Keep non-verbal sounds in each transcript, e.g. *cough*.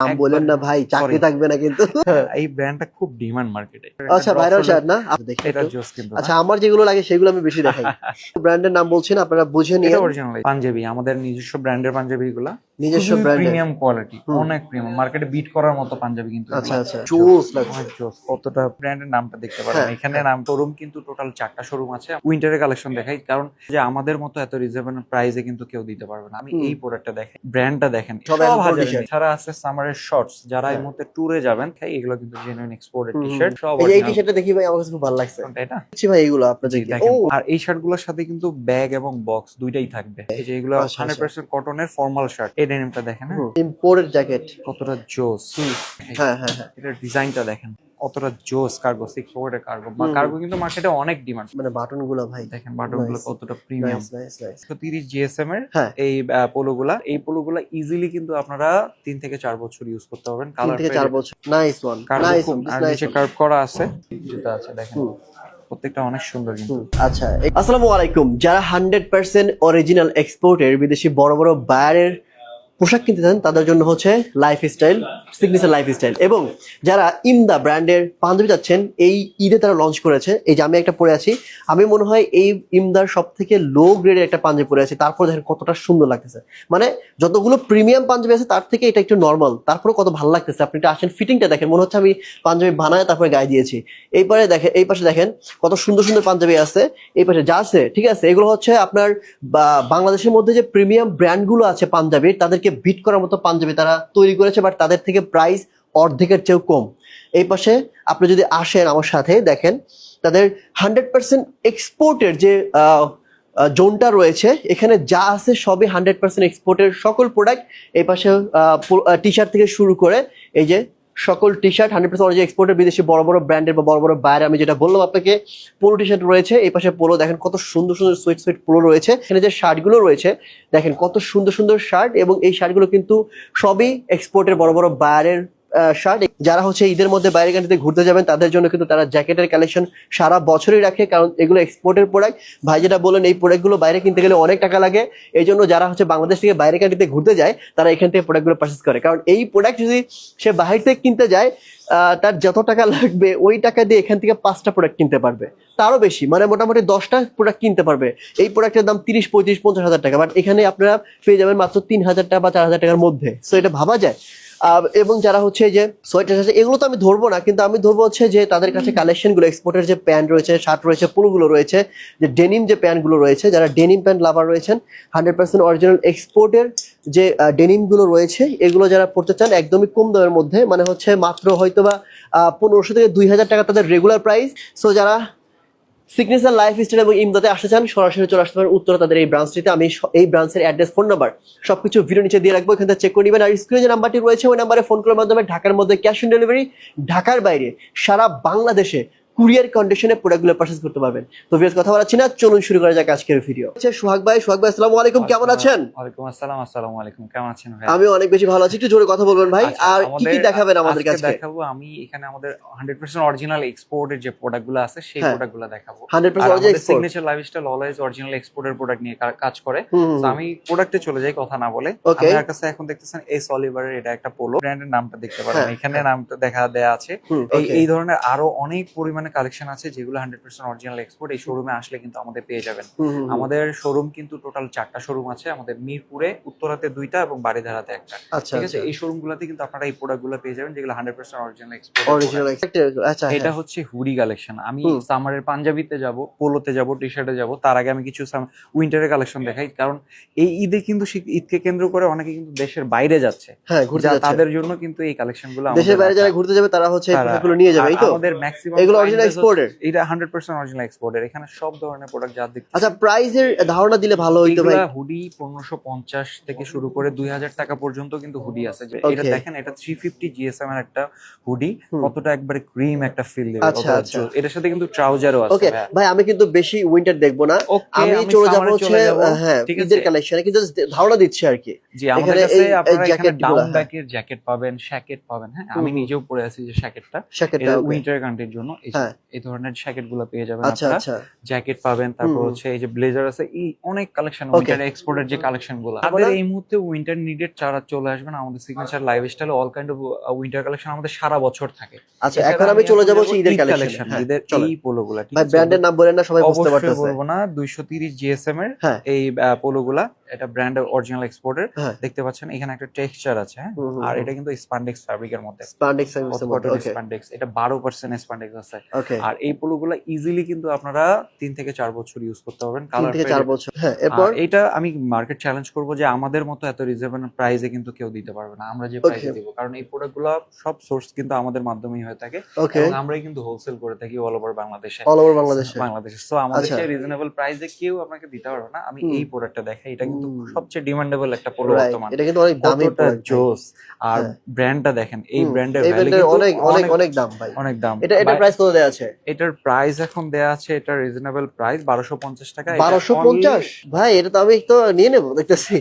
নাম বলেন না ভাই চাকরি থাকবে না কিন্তু। *laughs* এই ব্র্যান্ডটা খুব ডিমান্ড মার্কেটে আচ্ছা ভাইরাল শার্ট না? এটা জোস কিন্তু আচ্ছা আমার যেগুলো লাগে সেগুলো আমি বেশি দেখাই। *laughs* ব্র্যান্ডের নাম বলছেন আপনারা বুঝে নিয়ে পাঞ্জাবি আমাদের নিজস্ব ব্র্যান্ডের পাঞ্জাবি গুলা নিজস্ব প্রিমিয়াম কোয়ালিটি অনেক প্রিমিয়াম মার্কেটে বিট করার মতো পাঞ্জাবি কিন্তু আচ্ছা আচ্ছা জোস লাগছে। জোস কতটা ব্র্যান্ডের নামটা দেখতে পারেন হ্যাঁ, এখানে নাম শোরুম কিন্তু টোটাল চারটা শোরুম আছে। উইন্টারের কালেকশন দেখাই কারণ যে আমাদের মতো এত রিজনেবল প্রাইসে কিন্তু কেউ দিতে পারবে না। আমি এই প্রোডাক্টটা দেখেন ব্র্যান্ডটা দেখেন। সব হাজার ছাড়া আছে। সামারের শর্টস যারা এই হ্যাঁ। মুহূর্তে ট্যুরে যাবেন খাই এগুলো কিন্তু জেনুইন এক্সপোর্টেড হুম, টি শার্ট সব এই টি-শার্টটা দেখি ভাই আমার কাছে খুব ভালো লাগছে। কোনটা এটা? দেখছি ভাই এইগুলো আপনাদের দেখেন। আর এই শার্টগুলোর সাথে কিন্তু ব্যাগ এবং বক্স দুইটাই থাকবে। এই যে এগুলো আচ্ছা, হান্ড্রেড পার্সেন্ট কটনের ফর্মাল শার্ট ডেনিমটা দেখেন? ইম্পোর্টেড জ্যাকেট কতটা জোস। হ্যাঁ হ্যাঁ হ্যাঁ। এটার ডিজাইনটা দেখেন কতটা জোস কার্গো সিক্স পকেটের কার্গো। কার্গো কিন্তু মার্কেটে অনেক ডিমান্ড মানে বাটনগুলো ভাই। দেখেন বাটনগুলো কতটা প্রিমিয়াম তিরিশ জিএসএম এর এই পোলো গুলা এই পোলো গুলা ইজিলি কিন্তু আপনারা তিন থেকে চার বছর ইউজ করতে পারবেন। কালার থেকে চার বছর। নাইস ওয়ান নাইস ওয়ান আর নিচে কার্ভ করা আছে। যেটা আছে দেখেন। প্রত্যেকটা অনেক সুন্দর কিন্তু। আচ্ছা আসসালামু আলাইকুম। যারা হান্ড্রেড পার্সেন্ট অরিজিনাল এক্সপোর্টের বিদেশি বড় বড় বায়ারের পোশাক কিনতে চান, তাদের জন্য হচ্ছে life style signature life style এবং যারা ইমদা ব্র্যান্ডের পাঞ্জাবি যাচ্ছেন এই ঈদে তারা লঞ্চ করেছে। এই যে আমি একটা পরে আছি, আমি মনে হয় এই ইমদার সব থেকে লো গ্রেডের একটা পাঞ্জাবি পরে আছি। তারপর দেখেন কতটা সুন্দর লাগতেছে। মানে যতগুলো প্রিমিয়াম পাঞ্জাবি আছে, তার থেকে এটা একটু নর্মাল তারপরে কত ভালো লাগতেছে। আপনি এটা আসেন ফিটিংটা দেখেন। মনে হচ্ছে আমি পাঞ্জাবি বানায় তারপরে গায়ে দিয়েছি। এই পারে দেখেন এই পাশে দেখেন কত সুন্দর সুন্দর পাঞ্জাবি আছে। এই পাশে যা আছে, ঠিক আছে? এগুলো হচ্ছে আপনার বাংলাদেশের মধ্যে যে প্রিমিয়াম ব্র্যান্ডগুলো আছে পাঞ্জাবির, তাদেরকে বিট করার মতো পাঞ্জাবি তারা তৈরি করেছে বাট তাদের থেকে প্রাইস অর্ধেকের চেয়েও কম। এই পাশে আপনি যদি আসেন আমার সাথে, দেখেন তাদের হান্ড্রেড পার্সেন্ট এক্সপোর্টের যে জোনটা রয়েছে, এখানে যা আছে সবই হান্ড্রেড পার্সেন্ট এক্সপোর্টের সকল প্রোডাক্ট এই পাশে টি শার্ট থেকে শুরু করে এই যে সকল টি শার্ট হান্ড্রেড পার্সেন্ট এক্সপোর্টের বিদেশি বড় বড় ব্র্যান্ডের বা বড় বড় বাইরে, আমি যেটা বললাম আপনাকে পোলো টি শার্ট রয়েছে, এই পাশে পোলো দেখেন কত সুন্দর সুন্দর সুইট সুইট পোলো রয়েছে, এখানে যে শার্টগুলো রয়েছে, দেখেন কত সুন্দর সুন্দর শার্ট এবং এই শার্টগুলো কিন্তু সবই এক্সপোর্টের বড় বড় বাইরের শার্ট, যারা হচ্ছে ঈদের মধ্যে বাইরে কান্ট্রিতে ঘুরতে যাবেন, তাদের জন্য কিন্তু তারা জ্যাকেটের কালেকশন সারা বছরই রাখে, কারণ এগুলো এক্সপোর্টের প্রোডাক্ট ভাই যেটা বলেন এই প্রোডাক্টগুলো বাইরে কিনতে গেলে অনেক টাকা লাগে। এই জন্য যারা হচ্ছে বাংলাদেশ থেকে বাইরে কান্ট্রিতে ঘুরতে যায়, তারা এখান থেকে প্রোডাক্টগুলো পারচেস করে। কারণ এই প্রোডাক্ট যদি সে বাহির থেকে কিনতে যায় তার যত টাকা লাগবে, ওই টাকা দিয়ে এখান থেকে পাঁচটা প্রোডাক্ট কিনতে পারবে। তারও বেশি মানে মোটামুটি দশটা প্রোডাক্ট কিনতে পারবে। এই প্রোডাক্টের দাম তিরিশ, পঁয়ত্রিশ, পঞ্চাশ হাজার টাকা বাট এখানে আপনারা পেয়ে যাবেন মাত্র তিন হাজার টাকা বা চার হাজার টাকার মধ্যে। সো এটা ভাবা যায়। এবং যারা হচ্ছে যে সোয়েটার আছে, এগুলো তো আমি ধরবো না, কিন্তু আমি ধরবো হচ্ছে যে তাদের কাছে কালেকশনগুলো এক্সপোর্টের যে প্যান্ট রয়েছে শার্ট রয়েছে, পুরোগুলো রয়েছে, যে ডেনিম যে প্যান্টগুলো রয়েছে, যারা ডেনিম প্যান্ট লাভার রয়েছেন হান্ড্রেড পার্সেন্ট অরিজিনাল এক্সপোর্টের যে ডেনিমগুলো রয়েছে, এগুলো যারা পড়তে চান, একদমই কম দামের মধ্যে মানে হচ্ছে মাত্র হয়তোবা পনেরোশো থেকে দুই হাজার টাকা তাদের রেগুলার প্রাইস সো যারা সিগনেচার লাইফ স্টাইল এবং ইমদাতে আসতে চান, সরাসরি চলে আসতে পারেন উত্তরা তাদের এই ব্রাঞ্চটিতে আমি এই ব্রাঞ্চের অ্যাড্রেস ফোন নাম্বার সবকিছু ভিডিও নিচে দিয়ে রাখব এখান থেকে চেক করে নেবেন। আর স্ক্রিনে যে নাম্বারটি রয়েছে, ওই নাম্বারে ফোন করার মাধ্যমে ঢাকার মধ্যে ক্যাশ অন ডেলিভারি ঢাকার বাইরে সারা বাংলাদেশে কুরিয়ার কন্ডিশনে প্রোডাক্টগুলো পারচেস করতে পারবেন। তো ভিউয়ার্স কথা বলাচ্ছি না চলুন শুরু করা যাক আজকের ভিডিও আচ্ছা সোহাগ ভাই সোহাগ ভাই আসসালামু আলাইকুম কেমন আছেন? ওয়ালাইকুম আসসালাম আসসালামু আলাইকুম কেমন আছেন ভাই? আমি অনেক বেশি ভালো আছি একটু জোরে কথা বলবেন ভাই। আচ্ছা, আর কি কি দেখাবেন আমাদের কাছে? দেখাবো আমি এখানে আমাদের হান্ড্রেড পার্সেন্ট অরিজিনাল এক্সপোর্টের যে প্রোডাক্টগুলো আছে সেই হ্যাঁ। প্রোডাক্টগুলো দেখাবো হান্ড্রেড আর পার্সেন্ট আমাদের export signature lifestyle always original এক্সপোর্টের প্রোডাক্ট নিয়ে কাজ করে। তো আমি প্রোডাক্টে চলে যাই কথা না বলে. আমার কাছে এখন দেখতেছেন এস অলিভারের এটা একটা পোলো ব্র্যান্ডের নামটা দেখতে পারেন। হ্যাঁ, এখানে নামটা দেখা দেয়া আছে। এই এই ধরনের আরও অনেক পরিমাণে কালেকশন আছে যেগুলো হান্ড্রেড পার্সেন্ট অরিজিনাল এক্সপোর্ট এই শোরুমে আসলে কিন্তু আমাদের পেয়ে যাবেন। আমাদের শোরুম কিন্তু টোটাল চারটা শোরুম আছে আমাদের মিরপুরে উত্তরাতে দুইটা এবং বাড়িধারাতে একটা। আচ্ছা ঠিক আছে? আচ্ছা। এই শোরুম গুলাতে কিন্তু আপনারা এই প্রোডাক্টগুলো পেয়ে যাবেন যেগুলো হান্ড্রেড পার্সেন্ট অরিজিনাল এক্সপোর্ট আচ্ছা এটা। হচ্ছে হুডি কালেকশন আমি সামারের পাঞ্জাবিতে যাব পোলোতে যাব টি শার্টে যাব তার আগে আমি কিছু উইন্টারের কালেকশন দেখাই কারণ এই ঈদে কিন্তু ঈদকে কেন্দ্র করে অনেকে কিন্তু দেশের বাইরে যাচ্ছে। হ্যাঁ তাদের জন্য কিন্তু এই কালেকশনগুলো দেশের বাইরে যারা ঘুরতে যাবে তারা হচ্ছে নিয়ে যাবে এই তো? আমাদের ম্যাক্সিমাম এগুলো অরিজিনাল এক্সপোর্টের এটা হান্ড্রেড পার্সেন্ট অরিজিনাল এক্সপোর্টের এখানে সব ধরনের প্রোডাক্ট যা দেখতে আচ্ছা প্রাইসের ধারণা দিলে ভালো হইতো ভাই। হুডি পনেরোশো পঞ্চাশ থেকে শুরু করে দুই হাজার টাকা পর্যন্ত কিন্তু হুডি আছে। এটা দেখেন এটা থ্রি ফিফটি জিএসএম এর একটা হুডি। কতটা একবারে ক্রিম একটা ফিল দেবে আচ্ছা, আচ্ছা। এটার সাথে কিন্তু ট্রাউজারও আছে ওকে ভাই আমি কিন্তু বেশি উইন্টার দেখব না। আমি চলে যাব হচ্ছে হ্যাঁ ঈদের কালেকশনে কিন্তু ধারণা দিচ্ছি আর কি। জি আমাদের কাছে আপনারা এখানে ডাউন। ব্যাকের জ্যাকেট পাবেন শ্যাকেট পাবেন। হ্যাঁ আমি। নিজেও পরে আছি যে শ্যাকেটটা এটা উইন্টার কান্ট্রির জন্য। এই এই ধরনের জ্যাকেটগুলো পেয়ে যাবেন আচ্ছা আপনারা। আচ্ছা। জ্যাকেট পাবেন তারপর হচ্ছে এই যে ব্লেজার আছে এই অনেক কালেকশন উইন্টার এক্সপোর্টের যে কালেকশনগুলো। আমাদের এই মুহূর্তে উইন্টার নিডেড যারা চলে আসবেন আমাদের signature life style all kind of winter collection আমাদের সারা বছর থাকে। আচ্ছা এখন আমি চলে যাব ঈদের কালেকশন ঈদের এই পোলো গুলা ভাই? ব্র্যান্ডের নাম বলেন না সবাই বুঝতে অবশ্যই পারতেছে। বলব না দুইশো তিরিশ জিএসএম এর হ্যাঁ। এই পোলো গুলা এটা ব্র্যান্ড অরিজিনাল এক্সপোর্টের হ্যাঁ। দেখতে পাচ্ছেন এখানে একটা টেক্সচার আছে হ্যাঁ? আর এটা কিন্তু স্পান্ডেক্স ফ্যাব্রিকের মধ্যে। স্পান্ডেক্স স্পান্ডেক্স এটা বারো পার্সেন্ট স্পান্ডেক্স আছে। আর এই পোলোগুলো ইজিলি কিন্তু আপনারা তিন থেকে চার বছর ইউজ করতে পারবেন কালার থেকে চার বছর। হ্যাঁ এরপর? এটা আমি মার্কেট চ্যালেঞ্জ করব যে আমাদের মতো এত রিজনেবল প্রাইসে কিন্তু কেউ দিতে পারবে না। আমরা যে প্রাইসে দিব কারণ এই প্রোডাক্টগুলো সব সোর্স কিন্তু আমাদের মাধ্যমেই হয়ে থাকে। এবং আমরাই কিন্তু হোলসেল করে থাকি অল ওভার বাংলাদেশে। অল ওভার বাংলাদেশে। বাংলাদেশে। সো আমাদের। যে রিজনেবল প্রাইসে কেউ আপনাকে দিতে পারবে না। আমি। এই প্রোডাক্টটা দেখাই। এটা কিন্তু সবচেয়ে ডিমান্ডেবল একটা পোলো রাইট বর্তমানে। এটা কিন্তু অনেক দামি ভাই। জোস। আর। ব্র্যান্ডটা দেখেন এই ব্র্যান্ডের ভ্যালু অনেক অনেক অনেক দাম ভাই। অনেক দাম। এটা এটা প্রাইস কত দেওয়া আছে? এটার প্রাইস এখন দেয়া আছে এটা রিজনেবল প্রাইস বারোশো পঞ্চাশ টাকা। এটা বারোশো only- পঞ্চাশ ভাই এটা তো আমি তো নিয়ে নেব দেখতেছি।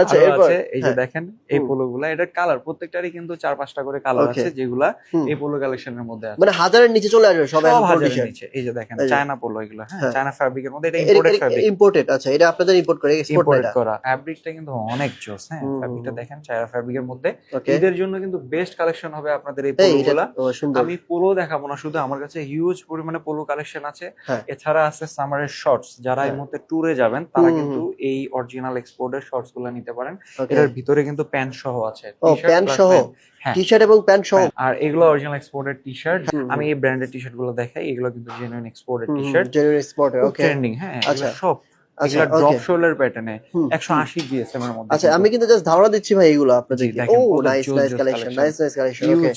আচ্ছা এরপর? এই যে হ্যাঁ, দেখেন এই এটার কালার প্রত্যেকটারই কিন্তু চার পাঁচটা করে কালার আছে যেগুলা এই পোলো কালেকশনের মধ্যে আছে। মানে হাজারের নিচে চলে আসবে সব হাজারের নিচে এই যে দেখেন চায়না পোলো এগুলো হ্যাঁ। চায়না ফ্যাব্রিকের মধ্যে এটা ইম্পোর্টেড ফ্যাব্রিক ইম্পোর্টেড আচ্ছা এটা আপনাদের ইম্পোর্ট করে এক্সপোর্ট করা। ফ্যাব্রিকটা কিন্তু অনেক জোস হ্যাঁ ফ্যাব্রিকটা দেখেন চায়না ফ্যাব্রিকের মধ্যে। এদের জন্য কিন্তু বেস্ট কালেকশন হবে আপনাদের এই এই পোলো গুলা আমি পোলো দেখাবো না শুধু আমার কাছে হিউজ পরিমাণে পোলো কালেকশন আছে। হ্যাঁ। এছাড়া আছে সামারের শর্টস যারা এই হ্যাঁ। মুহূর্তে ট্যুরে যাবেন তারা কিন্তু এই অরিজিনাল এক্সপোর্টের শর্টসগুলো নিতে পারেন। এটার ভিতরে কিন্তু প্যান্ট সহ আছে। প্যান্ট সহ? হ্যাঁ। টি শার্ট এবং প্যান্ট সহ? আর এগুলো অরিজিনাল এক্সপোর্টের টি শার্ট আমি এই ব্র্যান্ডের টি শার্টগুলো দেখাই এগুলো কিন্তু জেনুইন এক্সপোর্টের T shirt genuine exporter okay trending হ্যাঁ আচ্ছা, সব এগুলো ড্রপ শোল্ডার প্যাটার্নে হুম, একশো আশি জিএসএম এর মধ্যে আচ্ছা আমি কিন্তু জাস্ট ধারণা দিচ্ছি ভাই এগুলো ও nice nice collection nice nice collection okay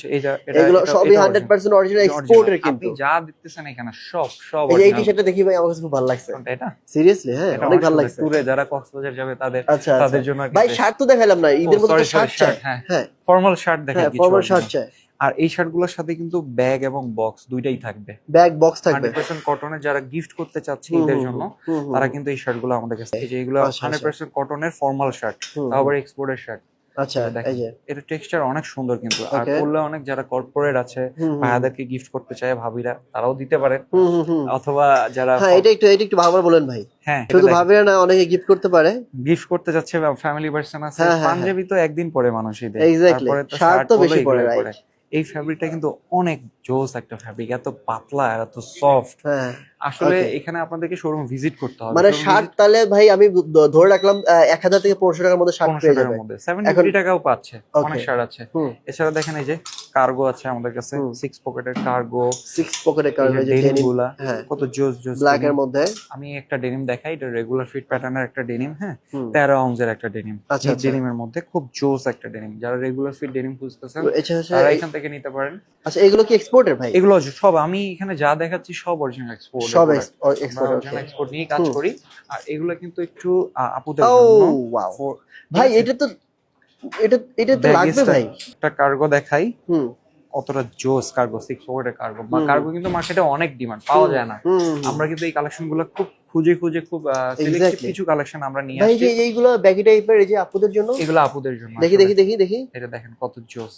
এগুলো সবই এটা হান্ড্রেড original। পার্সেন্ট অরিজিনাল এটা এক্সপোর্টের কিন্তু। আপনি যা দেখতেছেন এখানে সব সব এই টি শার্টটা দেখি ভাই আমার কাছে খুব ভালো লাগছে। কোনটা এটা? সিরিয়াসলি হ্যাঁ অনেক ভালো লাগছে। ট্যুরে যারা কক্সবাজার যাবে তাদের আচ্ছা তাদের আচ্ছা জন্য ভাই শার্ট তো দেখালাম না ঈদের ও, মধ্যে শার্ট চাই। হ্যাঁ। ফর্মাল শার্ট হ্যাঁ কিছু ফরমাল। শার্ট চাই। আর এই শার্টগুলোর সাথে কিন্তু ব্যাগ এবং বক্স দুইটাই থাকবে। ব্যাগ বক্স থাকবে। হান্ড্রেড পার্সেন্ট কটনের যারা গিফট করতে চাচ্ছে ঈদের জন্য তারা কিন্তু এই শার্টগুলো আমাদের কাছে এই যে এগুলো আচ্ছা, হান্ড্রেড পার্সেন্ট কটনের ফর্মাল শার্ট আবার এক্সপোর্টের শার্ট আচ্ছা। এই যে। এটা টেক্সচার অনেক সুন্দর কিন্তু। আর. পরলে অনেক যারা কর্পোরেট আছে ভাইয়াদেরকে গিফট করতে চায় ভাবিরা তারাও দিতে পারেন। হুম। অথবা যারা হ্যাঁ এটা একটু এটা একটু ভাবার বলেন ভাই। হ্যাঁ শুধু ভাবিরা না অনেকে গিফট করতে পারে। গিফট করতে যাচ্ছে ফ্যামিলি পার্সন আছে হ্যাঁ, হ্যাঁ, পাঞ্জাবি তো একদিন পরে মানুষ ঈদে। Exactly. তারপরে তো শার্ট শার্ট তো বেশি পরে, right. এই ফ্যাব্রিকটা কিন্তু অনেক জোস একটা ফ্যাব্রিক এত পাতলা আর এত সফট হ্যাঁ আসলে এখানে আপনাদেরকে শোরুম ভিজিট করতে হবে। মানে শার্ট তাহলে ভাই আমি ধরে রাখলাম এক হাজার থেকে পনেরোশো টাকার মধ্যে শার্ট পেয়ে টাকার যাবে। মধ্যে। সেভেন টাকাও পাচ্ছে. অনেক শার্ট আছে। এছাড়া দেখেন এই যে কার্গো আছে আমাদের কাছে সিক্স পকেটের কার্গো সিক্স পকেটে কারণে যে ডেনিম ডেনিমগুলা হ্যাঁ। কত জোস জোস ব্ল্যাক এর মধ্যে। আমি একটা ডেনিম দেখাই এটা রেগুলার ফিট প্যাটার্নের একটা ডেনিম হ্যাঁ? হুম। তেরো আউন্সের একটা ডেনিম আচ্ছা, এই আচ্ছা। ডেনিমের মধ্যে খুব জোস একটা ডেনিম যারা রেগুলার ফিট ডেনিম খুঁজতেছেন তারা এখান থেকে নিতে পারেন। আচ্ছা এগুলো কি এক্সপোর্টের ভাই? এগুলো সব আমি এখানে যা দেখাচ্ছি সব অরিজিনাল এক্সপোর্ট সব এক্সপোর্ট অরিজিনাল এক্সপোর্ট নিয়ে কাজ করি। আর এগুলো কিন্তু একটু আপুদের জন্য ওয়াও ভাই এটা তো এটা এটা তো লাগবে ভাই। একটা কার্গো দেখাই। হুম। কতটা জোস কার্গো সিক্স পকেটের কার্গো বা কার্গো কিন্তু মার্কেটে অনেক ডিমান্ড পাওয়া যায় না। আমরা কিন্তু এই কালেকশনগুলো খুব খুঁজে খুঁজে খুব সিলেক্টিভ. কিছু কালেকশন আমরা নিয়ে ভাই এইগুলো ব্যাগি টাইপের এই যে আপুদের জন্য? এগুলো আপুদের জন্য দেখি দেখি দেখি দেখি। এটা দেখেন কত জোস।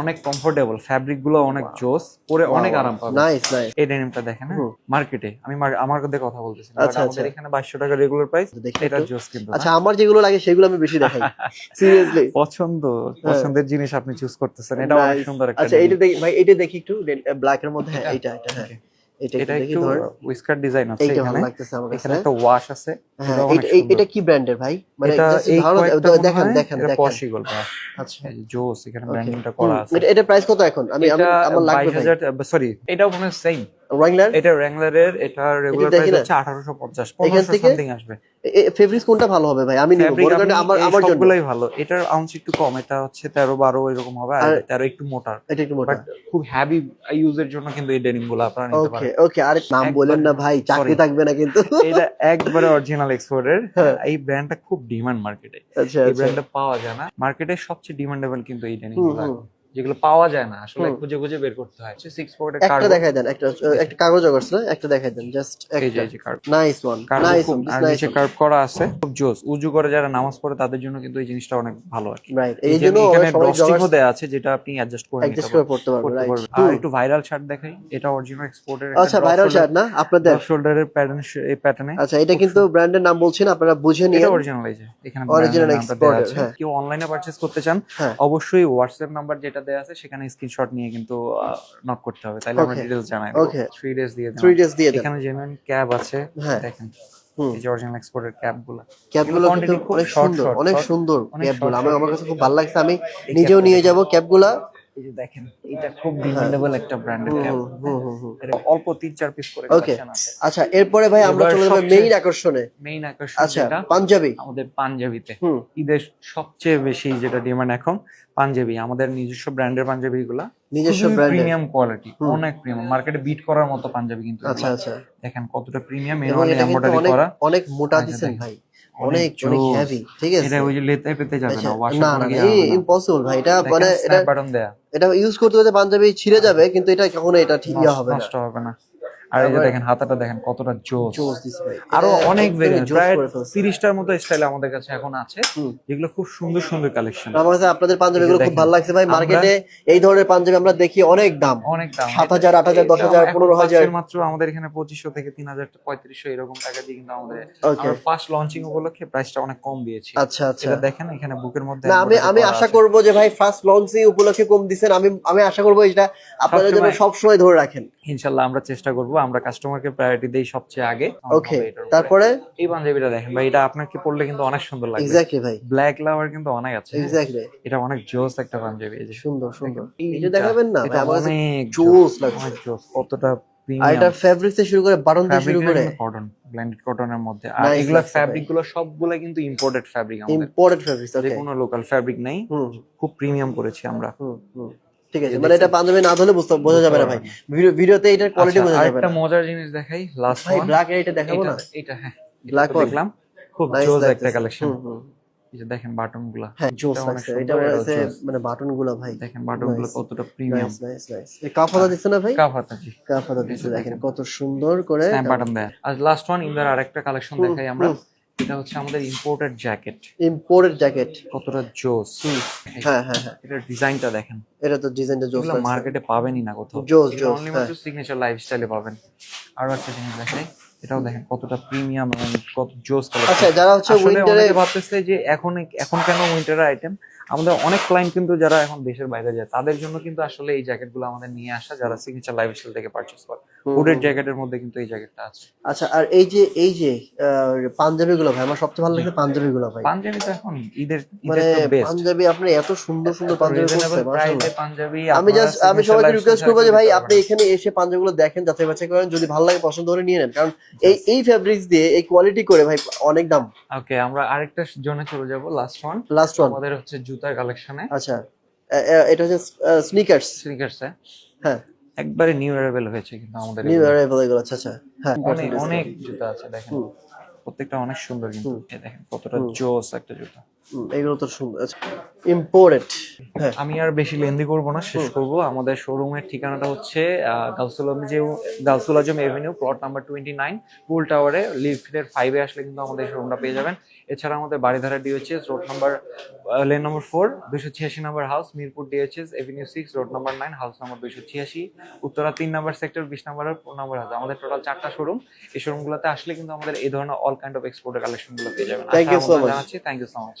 অনেক কমফোর্টেবল ফ্যাব্রিকগুলো অনেক জোস পরে অনেক আরাম পাবে। নাইস নাইস এই ডেনিমটা দেখেন হ্যাঁ? মার্কেটে আমি আমার কথা কথা বলতেছি আচ্ছা, আমাদের আচ্ছা। এখানে বাইশশো টাকা রেগুলার প্রাইস দেখি এটা। জোস কিন্তু আচ্ছা আমার যেগুলো লাগে সেগুলো আমি বেশি দেখাই। *laughs* সিরিয়াসলি পছন্দ পছন্দের জিনিস আপনি চুজ করতেছেন এটা অনেক সুন্দর একটা আচ্ছা এইটা দেখি ভাই এটা দেখি একটু ব্ল্যাক এর মধ্যে হ্যাঁ এটা? এইটা এটা হ্যাঁ. এটা একটু উইস্কার ডিজাইন আছে ভালো লাগতেছে আমার এখানে একটা ওয়াশ আছে। হ্যাঁ এটাও এটা- কি ব্র্যান্ডের ভাই? মানে দেখান মনে দেখেন হয় আচ্ছা। জোস এখানে ব্র্যান্ডিংটা করা আছে। এটা প্রাইস কত এখন? আমি আমি- আমার লাগবে সরি এটাও মনে হয় সেম রংলার এটা র্যাংলারের এটা রেগুলার প্রাইস হচ্ছে আঠারোশো পঞ্চাশ এখান পনেরোশো থেকে? সামথিং আসবে। ফেব্রিক্স কোনটা ভালো হবে ভাই? আমি নিব। বড় আমার আমার জন্য। সবগুলাই ভালো। এটার আউন্স একটু কম এটা হচ্ছে তেরো বারো এরকম হবে আর আর- তেরো একটু মোটা। এটা একটু মোটা। বাট খুব হ্যাভি ইউজের জন্য কিন্তু এই ডেনিমগুলো আপনারা নিতে ওকে পারেন। ওকে আরে নাম বলেন না ভাই চাকরি থাকবে না কিন্তু। এটা একবারে অরিজিনাল এক্সপোর্টের হ্যাঁ। এই ব্র্যান্ডটা খুব ডিমান্ড মার্কেটে আচ্ছা এই আচ্ছা। ব্র্যান্ডটা পাওয়া যায় না। মার্কেটে সবচেয়ে ডিমান্ডেবল কিন্তু এই ডেনিমগুলো। যেগুলো পাওয়া যায় না আসলে খুঁজে খুঁজে বের করতে হয়। সিক্স পকেটের একটা দেখাই দেন একটা একটা কাগজ করছে না একটা দেখাই দেন জাস্ট একটা এই যে cargo nice one nice one আর নাইস নিচে কার্ভ করা আছে। খুব জোস। উজু করে যারা নামাজ পড়ে তাদের জন্য কিন্তু এই জিনিসটা অনেক ভালো আর কি। রাইট এই জন্য এখানে সবাই দেয়া আছে যেটা আপনি অ্যাডজাস্ট করে নিতে অ্যাডজাস্ট করে পারবেন। পড়তে পারবে করতে রাইট পারবেন। আর একটু ভাইরাল শার্ট দেখাই। এটা অরিজিনাল এক্সপোর্টের আচ্ছা ভাইরাল শার্ট না? আপনাদের? শোল্ডারের প্যাটার্ন এই প্যাটার্নে আচ্ছা এটা কিন্তু ব্র্যান্ডের নাম বলছেন আপনারা বুঝে নিয়ে এটা অরিজিনাল এই যে এখানে দেয়া exported, আছে। হ্যাঁ। কেউ অনলাইনে পারচেজ করতে চান হ্যাঁ। অবশ্যই হোয়াটসঅ্যাপ নাম্বার যেটা দেয়া আছে সেখানে স্ক্রিনশট নিয়ে কিন্তু নক করতে হবে। তাহলে আমরা ডিটেইলস জানাই ওকে 3 ডেজ দিয়ে দেব থ্রি ডেজ দিয়ে এখানে জেনুইন ক্যাব আছে হ্যাঁ। দেখেন। এই যে অরিজিনাল এক্সপোর্টের ক্যাপগুলো গুলো কিন্তু খুব অনেক সুন্দর অনেক সুন্দর ক্যাপগুলো আমার আমার কাছে খুব ভালো লাগছে। আমি নিজেও নিয়ে যাব ক্যাপগুলা এই যে দেখেন এটা খুব ডিমান্ডেবল একটা ব্র্যান্ডের এটা অল্প তিন চার পিস করে ওকে আচ্ছা এরপরে ভাই আমরা চলে যাব মেইন আকর্ষণে। মেইন আকর্ষণ আচ্ছা পাঞ্জাবি। আমাদের পাঞ্জাবিতে। ঈদের সবচেয়ে বেশি যেটা ডিমান্ড এখন পাঞ্জাবি। আমাদের নিজস্ব ব্র্যান্ডের পাঞ্জাবি গুলা নিজস্ব প্রিমিয়াম কোয়ালিটি অনেক প্রিমিয়াম মার্কেটে বিট করার মতো পাঞ্জাবি কিন্তু আচ্ছা আচ্ছা। দেখেন কতটা প্রিমিয়াম এবং এটা অনেক মোটা আচ্ছা, দিছেন ভাই। অনেক অনেক হেভি ঠিক আছে? এটা ওই যে লেতে পেতে যাবে আচ্ছা, না ওয়াশ না না ইম্পসিবল ভাই এটা মানে এটা বাটন দেয়া। এটা ইউজ করতে করতে পাঞ্জাবি ছিঁড়ে যাবে কিন্তু এটা কখনো এটা ঠিক ইয়ে হবে না। নষ্ট হবে না। আর এই যে দেখেন হাতাটা দেখেন কতটা জোস। আরও অনেক প্রায় করে ফেলছে। তিরিশটার মতো স্টাইল আমাদের কাছে এখন আছে। যেগুলো খুব সুন্দর সুন্দর কালেকশন আমার কাছে আপনাদের পাঞ্জাবিগুলো খুব ভালো লাগছে ভাই। মার্কেটে এই ধরনের পাঞ্জাবি আমরা দেখি অনেক দাম। অনেক দাম। সাত হাজার আট হাজার দশ হাজার পনেরো হাজার। মাত্র আমাদের এখানে পঁচিশশো থেকে তিন হাজার পঁয়ত্রিশশো এরকম টাকা দিয়ে কিন্তু আমাদের ফার্স্ট লঞ্চিং উপলক্ষে প্রাইসটা অনেক কম দিয়েছি। আচ্ছা আচ্ছা। এটা দেখেন এখানে বুকের মধ্যে না আমি আমি আশা। করব যে ভাই ফার্স্ট লঞ্চিং উপলক্ষে কম দিছেন। আমি আমি আশা করব এটা আপনাদের জন্য সবসময়- সব সময় ধরে রাখেন। ইনশাল্লাহ আমরা চেষ্টা করব। আমরা কাস্টমারকে প্রায়োরিটি দেই সবচেয়ে আগে। ওকে। তারপরে? এই পাঞ্জাবিটা দেখেন ভাই এটা আপনাকে পরলে কিন্তু অনেক সুন্দর লাগবে। এক্স্যাক্টলি ভাই। ব্ল্যাক লাভার কিন্তু অনেক আছে এক্স্যাক্টলি এটা অনেক জোস একটা পাঞ্জাবি এই যে। সুন্দর সুন্দর। এইটা- এটা দেখাবেন না এটা আমার কাছে জোস লাগছে। অনেক জোস কতটা আর এটা থেকে শুরু করে বাটন থেকে শুরু করে কটন ব্লেন্ডেড কটনের মধ্যে। আর এগুলা। ফ্যাব্রিকগুলো সবগুলা কিন্তু ইম্পোর্টেড ফ্যাব্রিক আমাদের। ইম্পোর্টেড ফেব্রিক যে ওকে কোনো লোকাল ফ্যাব্রিক নেই খুব প্রিমিয়াম করেছি আমরা। ঠিক আছে মানে এটা পাঞ্জাবি না ধরলে বুঝতে বোঝা যাবে না ভাই। ভিডিও ভিডিওতে এটার কোয়ালিটি আচ্ছা, বোঝা যাবে আরেকটা মজার জিনিস দেখাই লাস্ট ভাই ব্ল্যাক এটা দেখাবো না? এটা হ্যাঁ one? দেখলাম। খুব জোস একটা কালেকশন। এই দেখেন বাটনগুলা হ্যাঁ জোস এটা লাগছে জোস। মানে বাটনগুলো ভাই। দেখেন বাটনগুলো কতটা প্রিমিয়াম নাইস নাইস এই কাফাদা দিচ্ছে না ভাই? কাফাতা জি। কাফাদা দিচ্ছে এই দেখেন। কত সুন্দর করে স্ন্যাপ বাটন দেয়। আর লাস্ট ওয়ান ইন্দার আরেকটা কালেকশন দেখাই আমরা। এটা হচ্ছে আমাদের ইম্পোর্টেড জ্যাকেট ইম্পোর্টেড জ্যাকেট কতটা জোস। হ্যাঁ হ্যাঁ হ্যাঁ। এটার ডিজাইনটা দেখেন। এটা তো ডিজাইনটা জোস লাগছে। মার্কেটে পাবেনই না কোথাও। জোস, জোস, অনলি হ্যাঁ। মাত্র সিগনেচার লাইফস্টাইলে পাবেন। আরও একটা জিনিস দেখাই এটাও দেখেন কতটা প্রিমিয়াম এবং কত জোস কালেকশন আচ্ছা যারা হচ্ছে উইন্টারে ভাবতেছে যে এখন এখন কেন উইন্টার আইটেম আমাদের অনেক ক্লায়েন্ট কিন্তু যারা এখন দেশের বাইরে যায় তাদের জন্য কিন্তু আসলে এই জ্যাকেটগুলো আমাদের নিয়ে আসা যারা সিগনেচার লাইফস্টাইল থেকে পারচেস করে। হুডের জ্যাকেটের মধ্যে কিন্তু এই জ্যাকেটটা আছে। আচ্ছা আর এই যে এই যে পাঞ্জাবি গুলো ভাই আমার সবচেয়ে ভালো লাগে পাঞ্জাবি গুলো ভাই। পাঞ্জাবি তো এখন ঈদের মানে পাঞ্জাবি আপনি এত সুন্দর সুন্দর পাঞ্জাবি পাঞ্জাবি আমি জাস্ট আমি সবাইকে রিকোয়েস্ট করব যে ভাই আপনি এখানে এসে পাঞ্জাবিগুলো দেখেন যাচাই বাছাই করেন যদি ভালো লাগে পছন্দ করে নিয়ে নেন। কারণ এই এই ফ্যাব্রিক্স দিয়ে এই কোয়ালিটি করে ভাই অনেক দাম। ওকে আমরা আরেকটা জোনে চলে যাব লাস্ট ওয়ান লাস্ট ওয়ান আমাদের হচ্ছে জুতার কালেকশনে আচ্ছা এটা হচ্ছে স্নিকার্স স্নিকার্সে হ্যাঁ। একবারে নিউ অ্যারাইভেল হয়েছে কিন্তু আমাদের নিউ। অ্যারাইভাল এগুলো আচ্ছা আচ্ছা। হ্যাঁ অনেক অনেক জুতা আছে দেখেন। প্রত্যেকটা অনেক সুন্দর কিন্তু। এই দেখেন কতটা জোস একটা জুতা। এগুলো তো সুন্দর আচ্ছা। ইম্পোর্টেড হ্যাঁ। আমি আর বেশি লেন্দি করব না শেষ করব। আমাদের শোরুমের ঠিকানাটা হচ্ছে Gausul Azam Gausul Azam avenue plot number twenty nine pool টাওয়ারে লিফটের ফাইভে আসলে কিন্তু আমাদের শোরুমটা পেয়ে যাবেন। এছাড়া আমাদের Baridhara DOHS road number lane number four দুশো ছিয়াশি number house Mirpur DOHS avenue six road number nine house number দুশো ছিয়াশি উত্তরা তিন নাম্বার সেক্টর বিশ নাম্বার আর পনেরো নাম্বার হাউস আমাদের টোটাল চারটা শোরুম এই শোরুমগুলোতে আসলে কিন্তু আমাদের এই ধরনের অল কাইন্ড অফ এক্সপোর্টের কালেকশনগুলো পেয়ে যাবেন। Thank you so much thank you so much